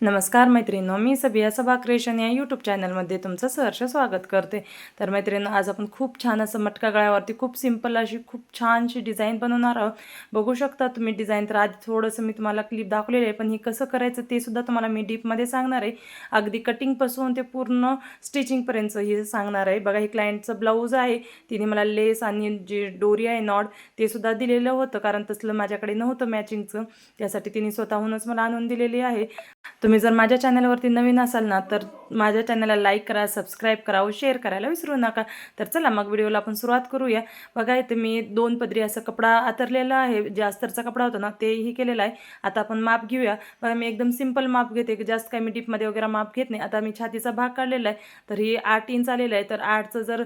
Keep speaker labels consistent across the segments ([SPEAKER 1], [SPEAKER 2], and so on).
[SPEAKER 1] नमस्कार मैत्रिणींनो मी सबिया सभा क्रिएशन या यूट्यूब चॅनलमध्ये तुमचं सहर्ष स्वागत करते. तर मैत्रिणींनो आज आपण खूप छान असं मटका गळ्यावरती खूप सिंपल अशी खूप छानशी डिझाईन बनवणार आहोत. बघू शकता तुम्ही डिझाईन तर आधी थोडंसं मी तुम्हाला क्लिप दाखवलेलं आहे पण हे कसं करायचं ते सुद्धा तुम्हाला मी डीपमध्ये सांगणार आहे. अगदी कटिंगपासून ते पूर्ण स्टिचिंगपर्यंत हे सांगणार आहे. बघा हे क्लायंटचं ब्लाऊज आहे तिने मला लेस आणि जे डोरी आहे नॉड ते सुद्धा दिलेलं होतं कारण तसलं माझ्याकडे नव्हतं मॅचिंगचं त्यासाठी तिने स्वतःहूनच मला आणून दिलेली आहे. तुम्ही जर माझ्या चॅनलवरती नवीन असाल ना तर माझ्या चॅनलला लाईक करा सबस्क्राईब करा व शेअर करायला विसरू नका. तर चला मग व्हिडिओला आपण सुरुवात करूया. बघा इथे मी दोन पदरी असं कपडा आतरलेला आहे. जे अस्तरचा कपडा होता ना तेही केलेला आहे. आता आपण माप घेऊया. बघा मी एकदम सिंपल माप घेते जास्त काही मी डीपमध्ये वगैरे माप घेत नाही. आता मी छातीचा भाग काढलेला आहे. तर ही आठ इंच आलेलं आहे. तर आठचं जर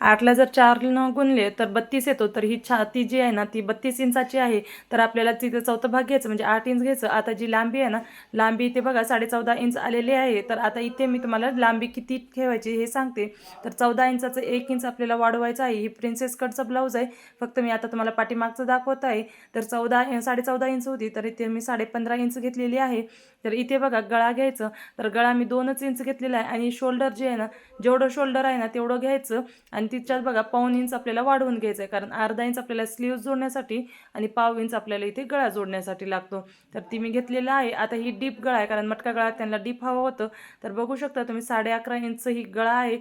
[SPEAKER 1] आठला जर चारनं गुणले तर बत्तीस येतो. तर ही छाती जी आहे ना ती बत्तीस इंचाची आहे. तर आपल्याला तिथं चौथा भाग घ्यायचं म्हणजे आठ इंच घ्यायचं. आता जी लांबी आहे ना लांबी इथे बघा साडे चौदा इंच आलेली आहे. तर आता इथे मी तुम्हाला लांबी किती ठेवायची हे सांगते. तर चौदा इंचाचं एक इंच आपल्याला वाढवायचं आहे. ही प्रिन्सेस कटचा ब्लाऊज आहे. फक्त मी आता तुम्हाला पाठीमागचं दाखवत आहे. तर चौदा साडेचौदा इंच होती. तर इथे मी साडे पंधरा इंच घेतलेली आहे. तर इथे बघा गळा घ्यायचं. तर गळा मी दोनच इंच घेतलेला आहे. आणि शोल्डर जे आहे ना जेवढं शोल्डर आहे ना तेवढं घ्यायचं. आणि आणि तिच्यात बघा पाऊन इंच आपल्याला वाढवून घ्यायचं आहे कारण अर्धा इंच आपल्याला स्लीव्ह जोडण्यासाठी आणि पाव इंच आपल्याला इथे गळा जोडण्यासाठी लागतो. तर ती मी घेतलेला आहे. आता ही डीप गळा आहे. कारण मटका गळा त्यांना डीप हवं होतं. तर बघू शकता तुम्ही साडे अकरा इंच ही गळा आहे.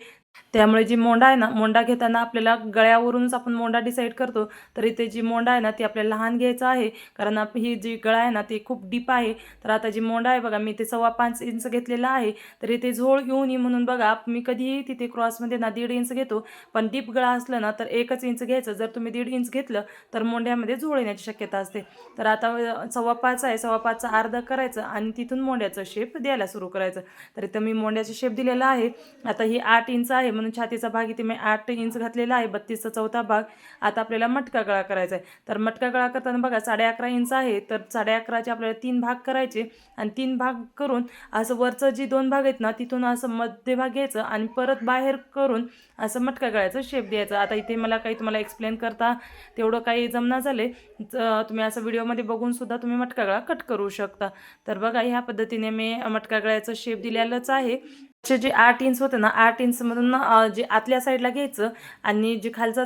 [SPEAKER 1] त्यामुळे जी मोंडा आहे ना मोंडा घेताना आपल्याला गळ्यावरूनच आपण मोंडा डिसाईड करतो. तर इथे जी मोंडा आहे ना ती आपल्याला लहान घ्यायचं आहे. कारण आप ही जी गळा आहे ना ती खूप डीप आहे. तर आता जी मोंडा आहे बघा मी ते सव्वा पाच इंच घेतलेला आहे. तर इथे झोळ घेऊन ये म्हणून बघा मी कधीही तिथे क्रॉसमध्ये ना दीड इंच घेतो. पण डीप गळा असलं ना तर एकच इंच घ्यायचं. जर तुम्ही दीड इंच घेतलं तर मोंड्यामध्ये झोळ येण्याची शक्यता असते. तर आता सव्वा पाच आहे. सव्वा पाचचा अर्धा करायचं आणि तिथून मोंड्याचं शेप द्यायला सुरू करायचं. तर इथं मी मोंड्याचा शेप दिलेला आहे. आता ही आठ इंच आहे. म्हणून छातीचा भाग इथे मी आठ इंच घातलेला आहे. बत्तीसचा चौथा भाग आता आपल्याला मटका गळा करायचा आहे. तर मटका गळा करताना बघा साडे अकरा इंच आहे. तर साडे अकराचे आपल्याला तीन भाग करायचे आणि तीन भाग करून असं वरचं जी दोन भाग आहेत ना तिथून असं मध्यभाग घ्यायचं आणि परत बाहेर करून असं मटका गळ्याचं शेप द्यायचं. आता इथे मला काही तुम्हाला एक्सप्लेन करता तेवढं काही जमना झाले. तुम्ही असं व्हिडिओमध्ये बघूनसुद्धा तुम्ही मटका गळा कट करू शकता. तर बघा ह्या पद्धतीने मी मटका गळ्याचं शेप दिलेलंच आहे. चे जे आठ इंच होते ना आठ इंचमधून जे आतल्या साईडला घ्यायचं आणि जे खालचा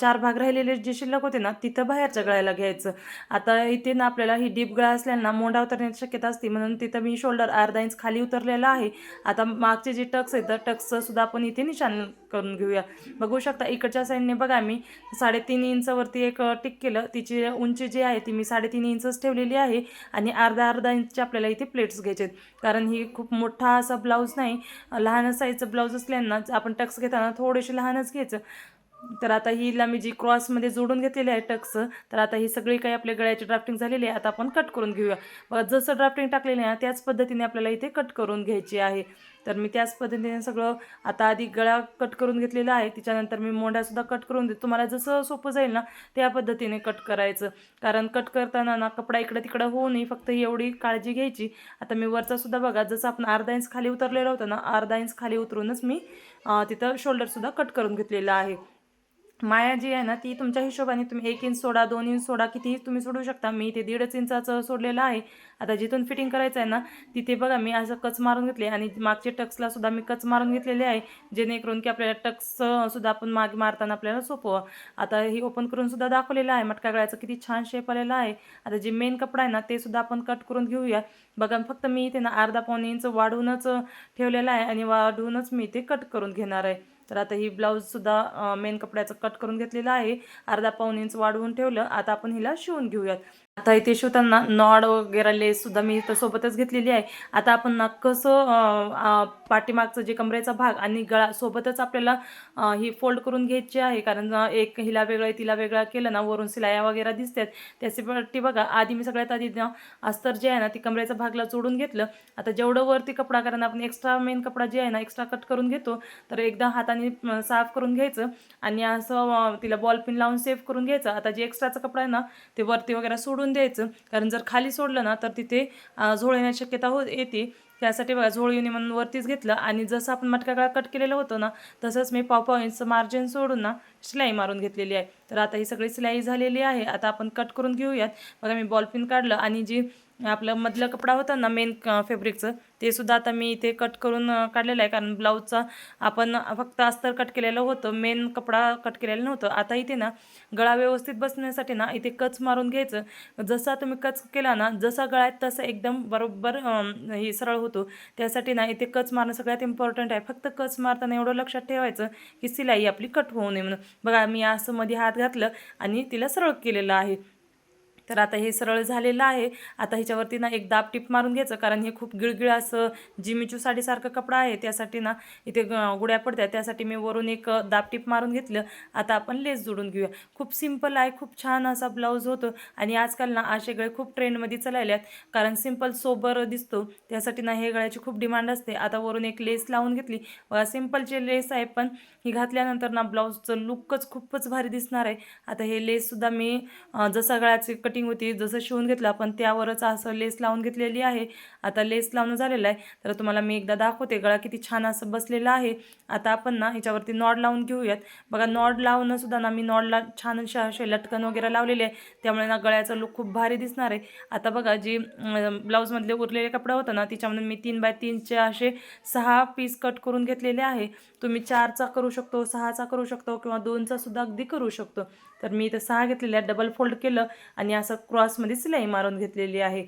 [SPEAKER 1] चार भाग राहिलेले जे शिल्लक होते ना तिथं बाहेरच्या गळ्याला घ्यायचं. आता इथे ना आपल्याला ही डीप गळा असल्यानं मोंडा उतरण्याची शक्यता असते म्हणून तिथं मी शोल्डर अर्धा इंच खाली उतरलेला आहे. आता मागचे जे टक्स आहेत तर टक्सचं सुद्धा आपण इथे निशाण करून घेऊया. बघू शकता इकडच्या साईडने बघा मी साडेतीन इंचवरती एक टिक केलं. तिची उंची जी आहे ती मी साडेतीन इंचच ठेवलेली आहे आणि अर्धा अर्धा इंचचे आपल्याला इथे प्लेट्स घ्यायचे आहेत. कारण ही खूप मोठा असा ब्लाऊज नाही. लहान साईजचं ब्लाऊज असल्यानं आपण टक्स घेताना थोडेसे लहानच घ्यायचं. तर आता हिला मी जी क्रॉसमध्ये जोडून घेतलेली आहे टक्स तर आता ही सगळी काही आपल्या गळ्याची ड्राफ्टिंग झालेली आहे. आता आपण कट करून घेऊया. बघा जसं ड्राफ्टिंग टाकलेलं आहे त्याच पद्धतीने आपल्याला इथे कट करून घ्यायची आहे. तर मी त्याच पद्धतीने सगळं आता आधी गळा कट करून घेतलेला आहे. त्याच्यानंतर मी मोंड्यासुद्धा कट करून देतो. तुम्हाला जसं सोपं जाईल ना त्या पद्धतीने कट करायचं. कारण कट करताना ना कपडा इकडं तिकडं होऊ नये फक्त एवढी काळजी घ्यायची. आता मी वरचासुद्धा बघा जसं आपण अर्धा इंच खाली उतरलेलं होतं ना अर्धा इंच खाली उतरूनच मी तिथं शोल्डरसुद्धा कट करून घेतलेलं आहे. माया जी आहे ना ती तुमच्या हिशोबाने तुम्ही एक इंच सोडा दोन इंच सोडा कितीही तुम्ही सोडू शकता. मी ते दीडच इंचाचं सोडलेलं आहे. आता जिथून फिटिंग करायचं आहे ना तिथे बघा मी असं कच मारून घेतले आणि मागचे टक्सला सुद्धा मी कच मारून घेतलेले आहे जेणेकरून की आपल्याला टक्स सुद्धा आपण माग मारताना आपल्याला सोपं आता हे ओपन करून सुद्धा दाखवलेलं आहे मटका गळ्याचं किती छान शेप आलेला आहे. आता जे मेन कपडा आहे ना ते सुद्धा आपण कट करून घेऊया. बघा फक्त मी इथे ना अर्धा पाऊन इंच वाढवूनच ठेवलेलं आहे आणि वाढवूनच मी ते कट करून घेणार आहे. तर आता ही ब्लाऊजसुद्धा मेन कपड्याचं कट करून घेतलेलं आहे. अर्धा पाऊन इंच वाढवून ठेवलं. आता आपण हिला शिवून घेऊयात. आता इथे शिवताना नॉड वगैरे लेससुद्धा मी इथं सोबतच घेतलेली आहे. आता आपण ना कसं पाठीमागचं जे कमरेचा भाग आणि गळा सोबतच आपल्याला ही फोल्ड करून घ्यायची आहे. कारण एक हिला वेगळं तिला वेगळा केलं ना वरून सिलाया वगैरे दिसतात. त्याच्यासाठी बघा आधी मी सगळ्यात आधी अस्तर जे आहे ना ती कमरेचा भागला जोडून घेतलं. आता जेवढं वरती कपडा कारण आपण एक्स्ट्रा मेन कपडा जे आहे ना एक्स्ट्रा कट करून घेतो तर एकदा हाताने साफ करून घ्यायचं आणि असं तिला बॉल पिन लावून सेफ करून घ्यायचं. आता जे एक्स्ट्राचा कपडा आहे ना ते वरती वगैरे सोडून द्यायचं. कारण जर खाली सोडलं ना तर तिथे झोळ येण्याची शक्यता हो येते. त्यासाठी बघा झोळ नये म्हणून वरतीच घेतलं आणि जसं आपण मटका गळा कट केलेलं होतं ना तसंच मी पाव पाव मार्जिन सोडून ना शिलाई मारून घेतलेली आहे. तर आता ही सगळी सिलाई झालेली आहे. आता आपण कट करून घेऊयात. बघा मी बॉलपिन काढलं आणि जी आपलं मधलं कपडा होता ना मेन फॅब्रिकचं ते सुद्धा आता मी इथे कट करून काढलेलं आहे. कारण ब्लाऊजचा आपण फक्त अस्तर कट केलेलं होतं. मेन कपडा कट केलेलं नव्हतं. आता इथे ना गळा व्यवस्थित बसण्यासाठी ना इथे कच मारून घ्यायचं. जसा तुम्ही कच केला ना जसा गळा आहे तसं एकदम बरोबर हे सरळ होतो. त्यासाठी ना इथे कच मारणं सगळ्यात इम्पॉर्टंट आहे. फक्त कच मारताना एवढं लक्षात ठेवायचं की सिलाई आपली कट होऊ नये म्हणून. बघा मी असं मध्ये हात घातलं आणि तिला सरळ केलेलं आहे. तर आता हे सरळ झालेलं आहे. आता ह्याच्यावरती ना एक दाब टिप मारून घ्यायचं कारण हे खूप गिळगिळ असं जिमीचू साडीसारखं कपडा आहे. त्यासाठी ना इथे ग- गुड्या पडत्या त्यासाठी मी वरून एक दाब टिप मारून घेतलं. आता आपण लेस जोडून घेऊया. खूप सिंपल आहे खूप छान असा ब्लाऊज होतो. आणि आजकाल ना असे गळे खूप ट्रेंडमध्ये आहेत कारण सिंपल सोबर दिसतो. त्यासाठी ना हे गळ्याची खूप डिमांड असते. आता वरून एक लेस लावून घेतली. सिम्पलचे लेस आहे पण ही घातल्यानंतर ना ब्लाऊजचं लुकच खूपच भारी दिसणार आहे. आता हे लेससुद्धा मी जसा जसं कटिंग कटिंग होती जसं शिवून घेतलं आपण त्यावरच असं लेस लावून घेतलेली आहे. आता लेस लावणं झालेलं आहे. तर तुम्हाला मी एकदा दाखवते गळा किती छान असं बसलेला आहे. आता आपण ना ह्याच्यावरती नॉड लावून घेऊयात. बघा नॉड लावणं सुद्धा ना मी नॉडला छान असे असे लटकन वगैरे लावलेले आहे. त्यामुळे ना गळ्याचा लुक खूप भारी दिसणार आहे. आता बघा जी ब्लाऊजमधले उरलेले कपडा होता ना तिच्यामध्ये मी तीन बाय तीनचे असे सहा पीस कट करून घेतलेले आहे. तुम्ही चारचा करू शकतो सहाचा करू शकतो किंवा दोनचा सुद्धा अगदी करू शकतो. तर मी इथं सहा घेतलेल्या डबल फोल्ड केलं आणि असं क्रॉसमध्ये सिलाई मारून घेतलेली आहे.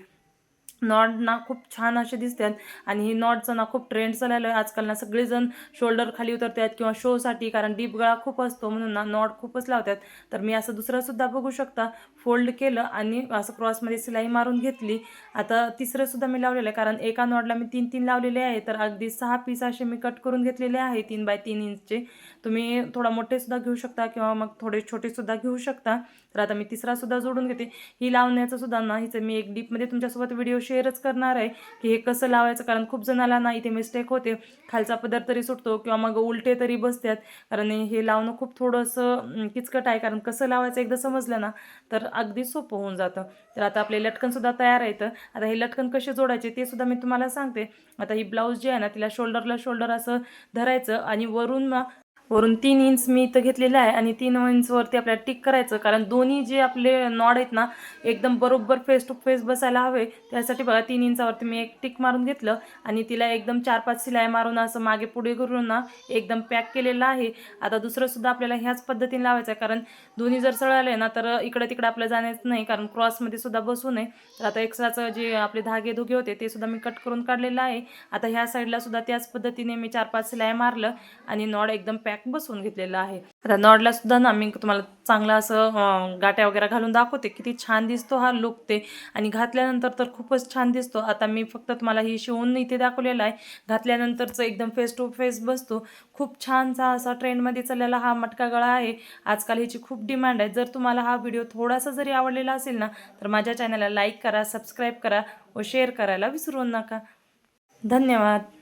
[SPEAKER 1] नॉड ना खूप छान असे दिसतात. आणि ही नॉटचं ना खूप ट्रेंड चाललेलं आहे. आजकाल ना सगळेजण शोल्डर खाली उतरतात किंवा शोसाठी कारण डीप गळा खूप असतो म्हणून ना नॉड खूपच लावतात. तर मी असं दुसरंसुद्धा बघू शकता. फोल्ड केलं आणि असं क्रॉसमध्ये सिलाई मारून घेतली. आता तिसरंसुद्धा मी लावलेलं आहे. कारण एका नॉडला मी तीन तीन लावलेले आहे. तर अगदी सहा पीस असे मी कट करून घेतलेले आहे. तीन बाय तीन इंचचे तुम्ही थोडा मोठे सुद्धा घेऊ शकता किंवा मग थोडे छोटेसुद्धा घेऊ शकता. तर आता मी तिसरासुद्धा जोडून घेते. ही लावण्याचं सुद्धा ना हिचं मी एक डीपमध्ये तुमच्यासोबत व्हिडिओ शेअरच करणार आहे की हे कसं लावायचं? कारण खूप जणाला ना इथे मिस्टेक होते. खालचा पदर तरी सुटतो किंवा मग उलटे तरी बसतात. कारण हे लावणं खूप थोडंसं किचकट आहे. कारण कसं लावायचं एकदा समजलं ना तर अगदी सोपं होऊन जातं. तर आता आपले लटकनसुद्धा तयार आहेत. आता हे लटकन कसे जोडायचे ते सुद्धा मी तुम्हाला सांगते. आता ही ब्लाऊज जी आहे ना तिला शोल्डरला शोल्डर असं धरायचं आणि वरून मग वरून तीन इंच मी इथं घेतलेलं आहे आणि तीन इंचवरती आपल्याला टिक करायचं. कारण दोन्ही जे आपले नॉड आहेत ना एकदम बरोबर फेस टू फेस बसायला हवे. त्यासाठी बघा तीन इंचावरती मी एक टिक मारून घेतलं आणि तिला एकदम चार पाच शिलाई मारून असं मागे पुढे करून ना एकदम पॅक केलेलं आहे. आता दुसरंसुद्धा आपल्याला ह्याच पद्धतीने लावायचं आहे. कारण दोन्ही जर सळाले ना तर इकडे तिकडे आपलं जाण्याचं नाही. कारण क्रॉसमध्ये सुद्धा बसू नये. तर आता एक्स्ट्राचं जे आपले धागे धुगे होते ते सुद्धा मी कट करून काढलेलं आहे. आता ह्या साईडला सुद्धा त्याच पद्धतीने मी चार पाच शिलाई मारलं आणि नॉड एकदम पॅक बसवून घेतलेलं आहे. आता नॉडला सुद्धा ना मी तुम्हाला चांगलं असं गाट्या वगैरे घालून दाखवते. किती छान दिसतो हा लुक ते. आणि घातल्यानंतर तर खूपच छान दिसतो. आता मी फक्त तुम्हाला ही शिवून इथे दाखवलेलं आहे. घातल्यानंतरचं एकदम फेस टू फेस बसतो. खूप छानसा असा ट्रेंडमध्ये चाललेला हा मटका गळा आहे. आजकाल ह्याची खूप डिमांड आहे. जर तुम्हाला हा व्हिडिओ थोडासा जरी आवडलेला असेल ना तर माझ्या चॅनलला लाईक करा सबस्क्राईब करा व शेअर करायला विसरू नका. धन्यवाद.